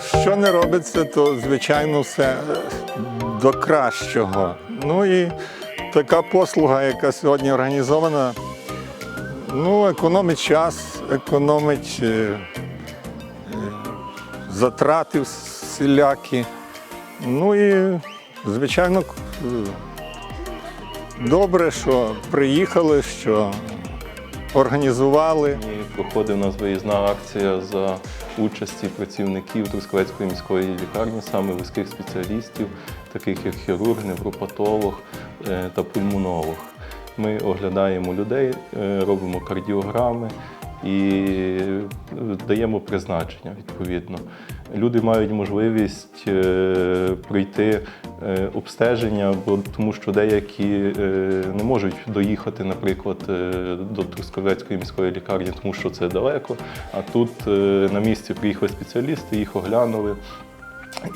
що не робиться, то звичайно все до кращого. Ну і така послуга, яка сьогодні організована, ну, економить час, економить е, е, затрати всілякі. Ну і, звичайно, е, добре, що приїхали, що організували. І проходить у нас виїзна акція за участі працівників Трускавецької міської лікарні, саме вузьких спеціалістів, таких як хірург, невропатолог е, та пульмонолог. Ми оглядаємо людей, е, робимо кардіограми і е, даємо призначення відповідно. Люди мають можливість е, пройти е, обстеження, бо тому що деякі не можуть доїхати, наприклад, до Трускавецької міської лікарні, тому що це далеко. А тут на місці приїхали спеціалісти, їх оглянули.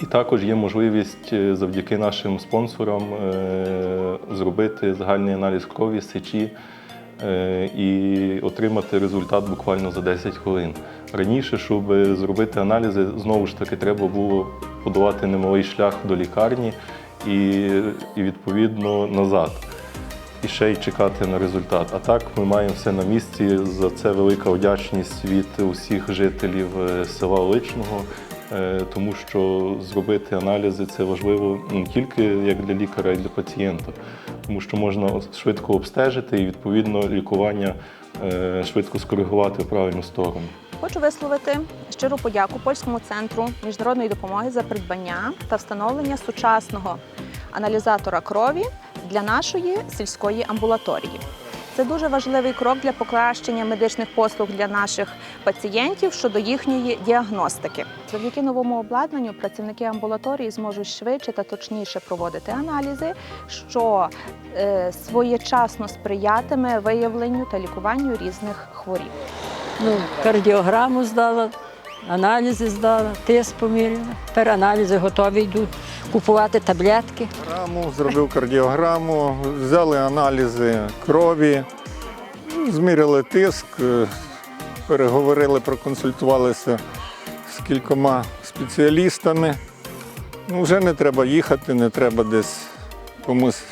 І також є можливість завдяки нашим спонсорам зробити загальний аналіз крові, сечі і отримати результат буквально за 10 хвилин. Раніше, щоб зробити аналізи, знову ж таки треба було подолати немалий шлях до лікарні і, і відповідно назад. І ще й чекати на результат. А так ми маємо все на місці. За це велика вдячність від усіх жителів е, села Личного, е, тому що зробити аналізи це важливо не тільки як для лікаря, а й для пацієнта, тому що можна швидко обстежити і відповідно лікування е, швидко скоригувати в правильну сторону. Хочу висловити щиру подяку польському центру міжнародної допомоги за придбання та встановлення сучасного аналізатора крові для нашої сільської амбулаторії. Це дуже важливий крок для покращення медичних послуг для наших пацієнтів щодо їхньої діагностики. Завдяки новому обладнанню працівники амбулаторії зможуть швидше та точніше проводити аналізи, що е, своєчасно сприятиме виявленню та лікуванню різних хворіб. Ну, кардіограму здала, аналізи здала, тиск поміряла. Тепер аналізи готові йдуть купувати таблетки. Раму, зробив кардіограму, взяли аналізи крові, зміряли тиск, е, переговорили, проконсультувалися з кількома спеціалістами. Ну, вже не треба їхати, не треба десь комусь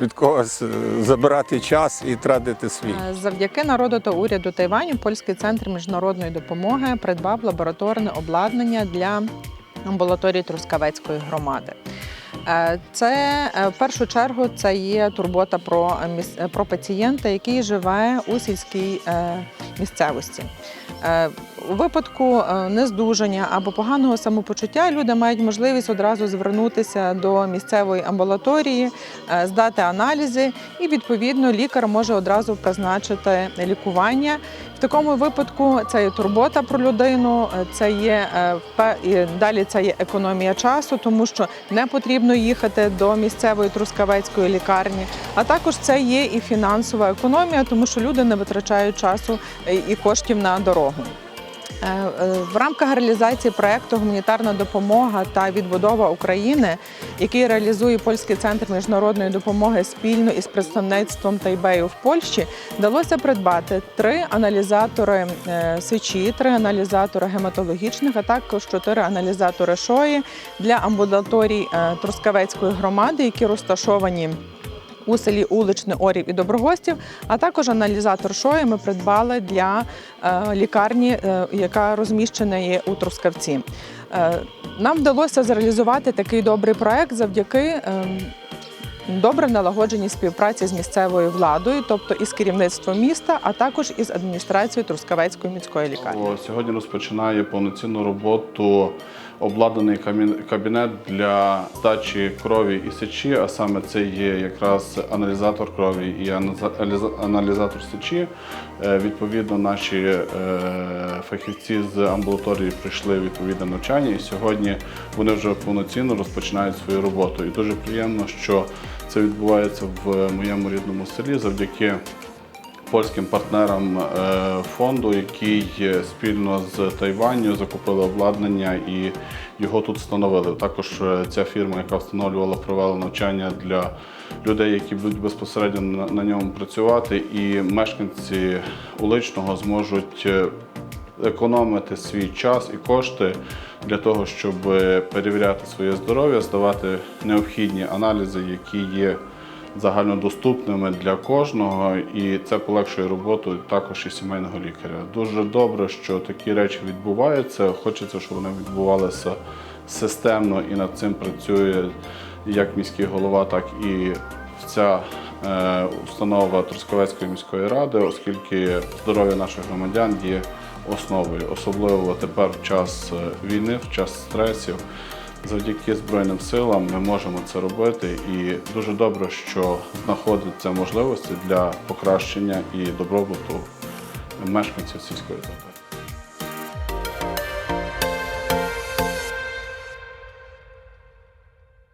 від когось е, забирати час і тратити свій. Е, Завдяки народу та уряду Тайваню польський центр міжнародної допомоги придбав лабораторне обладнання для амбулаторії Трускавецької громади. Е, Це в першу чергу це є турбота про, про пацієнта, який живе у сільській місцевості. У випадку е, нездужання або поганого самопочуття люди мають можливість одразу звернутися до місцевої амбулаторії, е, здати аналізи, і відповідно лікар може одразу призначити лікування. В такому випадку це є турбота про людину, е, це є далі це є економія часу, тому що не потрібно їхати до місцевої трускавецької лікарні. А також це є і фінансова економія, тому що люди не витрачають часу і коштів на дорогу. Е, е, В рамках реалізації проекту Гуманітарна допомога та відбудова України, який реалізує польський центр міжнародної допомоги спільно із представництвом Тайбею в Польщі, вдалося придбати три аналізатори е, сечі, три аналізатори гематологічних, а також чотири аналізатори шої для амбулаторій Трускавецької громади, які розташовані. У селі Уличне, Орів і Доброгостів, а також аналізатор шої ми придбали для е, лікарні, е, яка розміщена є у Трускавці. Е, Нам вдалося зреалізувати такий добрий проект завдяки ем, добре налагодженій співпраці з місцевою владою, тобто із керівництвом міста, а також із адміністрацією Трускавецької міської лікарні. Сьогодні розпочинає повноцінну роботу обладнаний кабінет для здачі крові і сечі, а саме це є якраз аналізатор крові і аналізатор сечі. Е, Відповідно, наші е, фахівці з амбулаторії прийшли відповідне навчання, і сьогодні вони вже повноцінно розпочинають свою роботу. І дуже приємно, що це відбувається в моєму рідному селі завдяки польським партнерам е, фонду, який е, спільно з Тайваню закупили обладнання і його тут встановили. Також е, ця фірма, яка встановлювала, провела навчання для людей, які будуть безпосередньо на- ньому працювати, і мешканці Уличного зможуть. економити свій час і кошти для того, щоб перевіряти своє здоров'я, здавати необхідні аналізи, які є загальнодоступними для кожного, і це полегшує роботу також і сімейного лікаря. Дуже добре, що такі речі відбуваються. Хочеться, щоб вони відбувалися системно і над цим працює як міський голова, так і ця е, установа Трускавецької міської ради, оскільки здоров'я наших громадян є основою, особливо тепер в час е, війни, в час стресів. Завдяки Збройним силам ми можемо це робити, і дуже добре, що знаходяться можливості для покращення і добробуту мешканців сільської території.